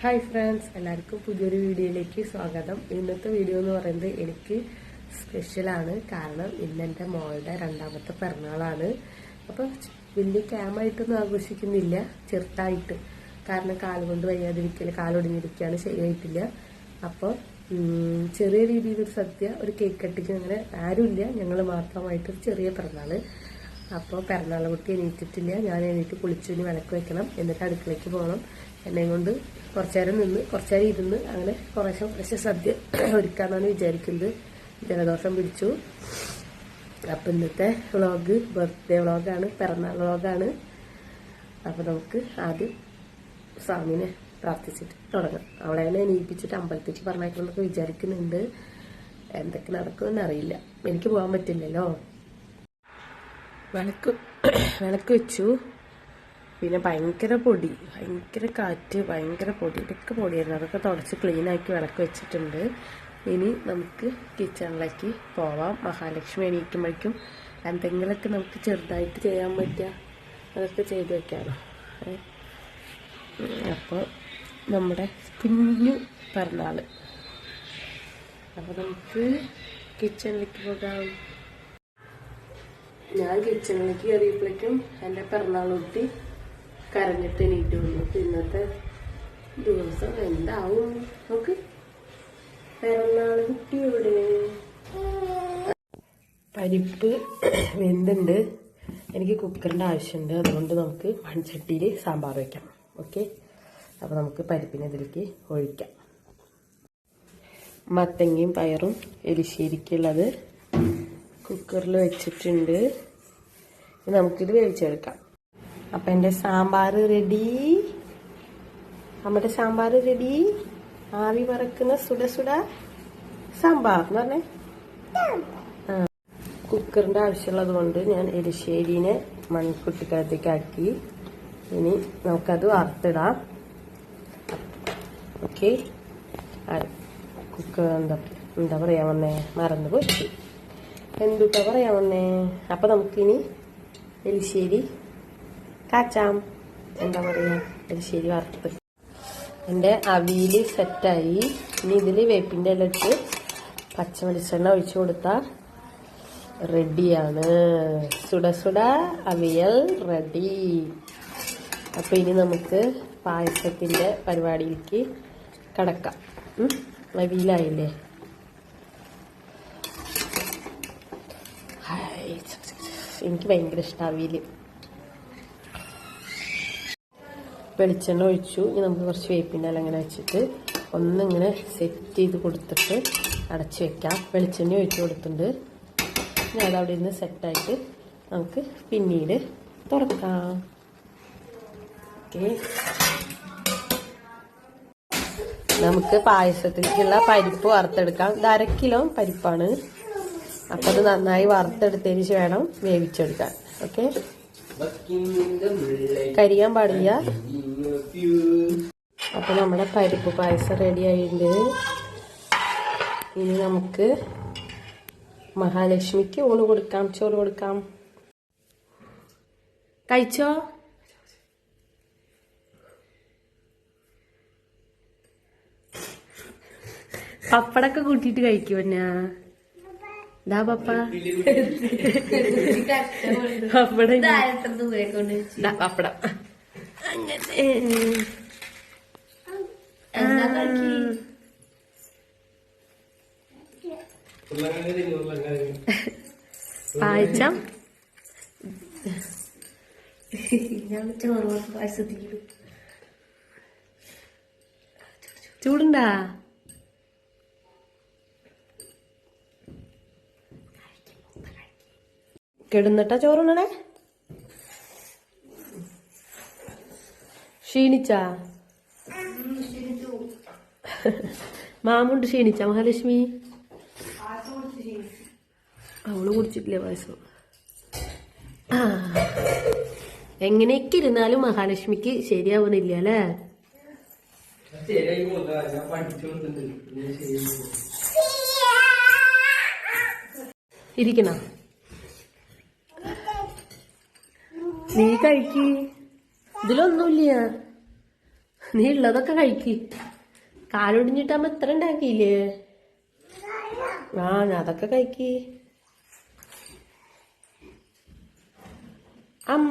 Hi friends എല്ലാവർക്കും പുതിയൊരു വീഡിയോയിലേക്ക് സ്വാഗതം. ഇന്നത്തെ വീഡിയോ എന്ന് പറയുന്നത് എനിക്ക് സ്പെഷ്യലാണ് കാരണം ഇന്ന് എന്റെ മോളുടെ രണ്ടാമത്തെ പിറന്നാളാണ്. അപ്പം വലിയ ക്യാമായിട്ടൊന്നും ആഘോഷിക്കുന്നില്ല. ചെറുതായിട്ട്. കാരണം കാലുകൊണ്ട് വയ്യാതിരിക്കില്ല കാലൊടിഞ്ഞിരിക്കുകയാണ് ശരിയായിട്ടില്ല. അപ്പോൾ ചെറിയ രീതിയിലൊരു സദ്യ ഒരു കേക്ക് കട്ടിക്ക് അങ്ങനെ ആരുമില്ല. ഞങ്ങൾ മാത്രമായിട്ടൊരു ചെറിയ പിറന്നാൾ. അപ്പോൾ പിറന്നാളെ കുട്ടി എണീറ്റിട്ടില്ല. ഞാൻ എണീറ്റ് കുളിച്ചുവിന് വിളക്ക് വെക്കണം. എന്നിട്ട് അടുക്കളയ്ക്ക് പോകണം. എന്നെ കൊണ്ട് കുറച്ചു നേരം നിന്ന് കുറച്ചു നേരം ഇരുന്ന് അങ്ങനെ കുറേശ്ശെ കുറേശ്ശെ സദ്യ ഒരുക്കാന്നാണ് വിചാരിക്കുന്നത്. ജലദോഷം പിടിച്ചു. അപ്പം ഇന്നത്തെ വ്ളോഗ് ബർത്ത്ഡേ വ്ളോഗാണ് പിറന്നാൾ വ്ളോഗാണ്. അപ്പം നമുക്ക് ആദ്യം സ്വാമിനെ പ്രാർത്ഥിച്ചിട്ട് തുടങ്ങാം. അവളെ തന്നെ എണീപ്പിച്ചിട്ട് അമ്പലത്തിച്ച് പറഞ്ഞേക്കണമെന്നൊക്കെ വിചാരിക്കുന്നുണ്ട്. എന്തൊക്കെ നടക്കുമെന്ന് അറിയില്ല. എനിക്ക് പോകാൻ പറ്റില്ലല്ലോ. വിളക്ക് വിളക്ക് വെച്ചു. പിന്നെ ഭയങ്കര പൊടി ഭയങ്കര കാറ്റ് ഭയങ്കര പൊടി ഇതൊക്കെ പൊടിയായിരുന്നു. അതൊക്കെ തുടച്ച് ക്ലീനാക്കി വിളക്ക് വെച്ചിട്ടുണ്ട്. ഇനി നമുക്ക് കിച്ചണിലേക്ക് പോവാം. മഹാലക്ഷ്മി എണീക്കുമ്പോഴേക്കും എന്തെങ്കിലുമൊക്കെ നമുക്ക് ചെറുതായിട്ട് ചെയ്യാൻ പറ്റുക അതൊക്കെ ചെയ്ത് വെക്കാമല്ലോ അപ്പോൾ നമ്മുടെ കുഞ്ഞു പിറന്നാൾ അപ്പോൾ നമുക്ക് കിച്ചണിലേക്ക് പോകാം. ഞാൻ കിച്ചണിലേക്ക് കയറിയപ്പോഴേക്കും എന്റെ പിറന്നാൾ കുട്ടി കരഞ്ഞിട്ട് എണീറ്റ് വന്നു. ഇന്നത്തെ ദിവസം എന്താവും? നമുക്ക് പിറന്നാൾ ഇവിടെ പരിപ്പ് വെന്തുണ്ട്. എനിക്ക് കുക്കറിന്റെ ആവശ്യമുണ്ട്. അതുകൊണ്ട് നമുക്ക് മൺചട്ടിയിൽ സാമ്പാർ വയ്ക്കാം ഓക്കെ? അപ്പോൾ നമുക്ക് പരിപ്പിനെ ഇതിലേക്ക് ഒഴിക്കാം. മത്തങ്ങയും പയറും എലിശ്ശേരിക്കുള്ളത് കുക്കറിൽ വെച്ചിട്ടുണ്ട്. നമുക്കിത് വേവിച്ചെടുക്കാം. അപ്പം എന്റെ സാമ്പാർ റെഡി നമ്മുടെ സാമ്പാർ റെഡി ആവി പറക്കുന്ന സുട സുട സാമ്പാർ എന്ന് പറഞ്ഞേ. കുക്കറിന്റെ ആവശ്യമുള്ളത് കൊണ്ട് ഞാൻ എരിശ്ശേരിനെ മൺകുട്ടിക്കകത്തേക്ക് ആക്കി ഇനി നമുക്കത് വറുത്തിടാം. ഓക്കെ. കുക്കർ എന്താ എന്താ പറയാ വന്നേ? മറന്നു പോയി എന്തുട്ടാ പറയാ വന്നേ? അപ്പൊ നമുക്കിനി എലിശ്ശേരി കാച്ചാം. എന്താ പറയാ? എലിശ്ശേരി വറുത്ത് എന്റെ അവിയിൽ സെറ്റായി. ഇനി ഇതിൽ വേപ്പിന്റെ ഇല ഇട്ട് പച്ച വെളിച്ചെണ്ണ ഒഴിച്ചു കൊടുത്താൽ റെഡിയാണ്. സുട സുട അവിയൽ റെഡി. അപ്പൊ ഇനി നമുക്ക് പായസത്തിന്റെ പരിപാടിയിലേക്ക് കടക്കാം. അവിയലായില്ലേ ഹായ്. എനിക്ക് ഭയങ്കര ഇഷ്ടം അവിയൽ വെളിച്ചെണ്ണ ഒഴിച്ചു. ഇനി നമുക്ക് കുറച്ച് വേപ്പിന്റെ ഇല അങ്ങനെ വെച്ചിട്ട് ഒന്നിങ്ങനെ സെറ്റ് ചെയ്ത് കൊടുത്തിട്ട് അടച്ചു വെക്കാം. വെളിച്ചെണ്ണ ഒഴിച്ചു കൊടുത്തിട്ടുണ്ട്. ഇനി അതവിടെ ഇരുന്ന് സെറ്റായിട്ട് നമുക്ക് പിന്നീട് തുറക്കാം. ഓക്കെ നമുക്ക് പായസത്തിലേക്കുള്ള പരിപ്പ് വറുത്തെടുക്കാം. ഇത് അര കിലോ പരിപ്പാണ്. അപ്പം അത് നന്നായി വറുത്തെടുത്തതിന് വേണം വേവിച്ചെടുക്കാൻ ഓക്കെ? കരിയാൻ പാടില്ല. അപ്പൊ നമ്മുടെ പരിപ്പ് പായസം റെഡി ആയിട്ടുണ്ട്. ഇനി നമുക്ക് മഹാലക്ഷ്മിക്ക് ഊണ് കൊടുക്കാം ചോറ് കൊടുക്കാം. കഴിച്ചോ? പപ്പടൊക്കെ കൂട്ടിയിട്ട് കഴിക്കും പപ്പ. പപ്പടം. പപ്പടം ഞാൻ ചോറ് പായസത്തിക്കും ചൂടുണ്ടാ? കിടന്നിട്ടാ ചോറുണ്ണണേ? ക്ഷീണിച്ചാ? മാമുണ്ട് ക്ഷീണിച്ച മഹാലക്ഷ്മി? അവൾ കുടിച്ചിട്ടില്ലേ പായസം? എങ്ങനെയൊക്കെ ഇരുന്നാലും മഹാലക്ഷ്മിക്ക് ശരിയാവുന്നില്ല അല്ലേ? ഇരിക്കണ? നീ കഴിക്ക്. ഇതിലൊന്നുമില്ല. നീ ഉള്ളതൊക്കെ കഴിക്ക്. കാലൊടിഞ്ഞിട്ടാകുമ്പോ എത്ര ഉണ്ടാക്കിയില്ലേ? ആ ഞാൻ അതൊക്കെ കഴിക്ക്. അം.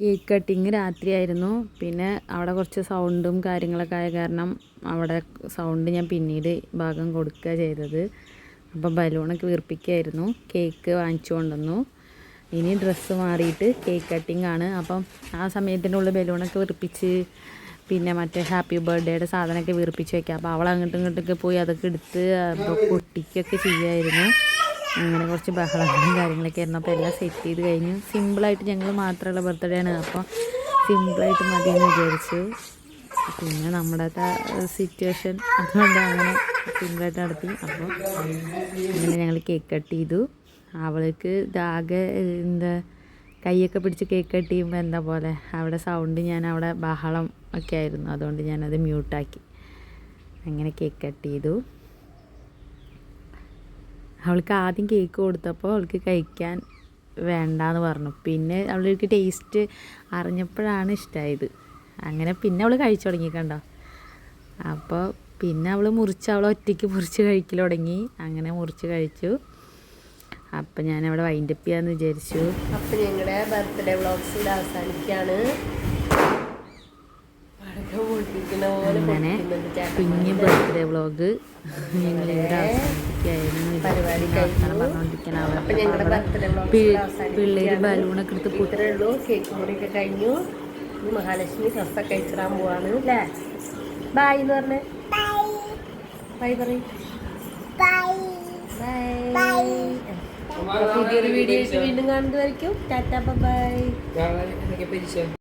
കേക്ക് കട്ടിങ് രാത്രിയായിരുന്നു. പിന്നെ അവിടെ കുറച്ച് സൗണ്ടും കാര്യങ്ങളൊക്കെ ആയ കാരണം അവിടെ സൗണ്ട് ഞാൻ പിന്നീട് ഭാഗം കൊടുക്കുക ചെയ്തത്. അപ്പം ബലൂണൊക്കെ വീർപ്പിക്കുകയായിരുന്നു. കേക്ക് വാങ്ങിച്ചു കൊണ്ടുവന്നു. ഇനി ഡ്രസ്സ് മാറിയിട്ട് കേക്ക് കട്ടിംഗ് ആണ്. അപ്പം ആ സമയത്തിന്റെ ഉള്ളിൽ ബലൂണൊക്കെ വിറപ്പിച്ച് പിന്നെ മറ്റേ ഹാപ്പി ബർത്ത്ഡേയുടെ സാധനമൊക്കെ വീർപ്പിച്ച് വെക്കാം അപ്പോൾ അവൾ അങ്ങോട്ടും ഇങ്ങോട്ടൊക്കെ പോയി അതൊക്കെ എടുത്ത് അപ്പോൾ പൊട്ടിക്കൊക്കെ ചെയ്യുമായിരുന്നു. അങ്ങനെ കുറച്ച് ബഹളങ്ങളും കാര്യങ്ങളൊക്കെ ആയിരുന്നു. അപ്പോൾ എല്ലാം സെറ്റ് ചെയ്ത് കഴിഞ്ഞു. സിമ്പിളായിട്ട് ഞങ്ങൾ മാത്രമുള്ള ബർത്ത്ഡേ ആണ്. അപ്പോൾ സിമ്പിളായിട്ട് മതി എന്ന് വിചാരിച്ചു. പിന്നെ നമ്മുടെ സിറ്റുവേഷൻ അതുകൊണ്ട് അങ്ങനെ സിമ്പിളായിട്ട് നടത്തി. അപ്പോൾ അങ്ങനെ ഞങ്ങൾ കേക്ക് കട്ട് ചെയ്തു. അവൾക്ക് ഇതാകെ എന്താ കൈയൊക്കെ പിടിച്ച് കേക്ക് കട്ട് എന്താ പോലെ അവിടെ സൗണ്ട് ഞാൻ അവിടെ ബഹളം ഒക്കെ ആയിരുന്നു. അതുകൊണ്ട് ഞാനത് മ്യൂട്ടാക്കി അങ്ങനെ കേക്ക് കട്ട് ചെയ്തു. അവൾക്ക് ആദ്യം കേക്ക് കൊടുത്തപ്പോൾ അവൾക്ക് കഴിക്കാൻ വേണ്ടാന്ന് പറഞ്ഞു. പിന്നെ അവൾക്ക് ടേസ്റ്റ് അറിഞ്ഞപ്പോഴാണ് ഇഷ്ടമായത് അങ്ങനെ പിന്നെ അവൾ കഴിച്ചു തുടങ്ങി കണ്ടോ. അപ്പോൾ പിന്നെ അവൾ മുറിച്ച് അവൾ ഒറ്റയ്ക്ക് മുറിച്ച് കഴിക്കൽ തുടങ്ങി. അങ്ങനെ മുറിച്ച് കഴിച്ചു. അപ്പം ഞാനവിടെ വൈൻഡപ്പ് ചെയ്യാമെന്ന് വിചാരിച്ചു. അപ്പൊ ഞങ്ങളുടെ ബർത്ത്ഡേ വ്ളോഗ്സ് ഇവിടെ പോലെ അങ്ങനെ. കുഞ്ഞ് ബർത്ത്ഡേ വ്ളോഗ് അവസാനിപ്പിക്കുകയായിരുന്നു. ഞങ്ങളുടെ ബർത്ത്ഡേ വ്ളോഗ്സ് പിള്ളേർ ബലൂണൊക്കെ എടുത്ത് ഉള്ളൂ. കേക്ക് മുറിയൊക്കെ കഴിഞ്ഞു. മഹാലക്ഷ്മി ഡ്രസ്സൊക്കെ കഴിച്ചിടാൻ പോവാണ്. അല്ലേ ബായ് എന്ന് പറഞ്ഞേ. ബൈ പറയും. ബൈ വീഡിയോ വീണ്ടും കാണുന്നതായിരിക്കും ടാറ്റ ബൈ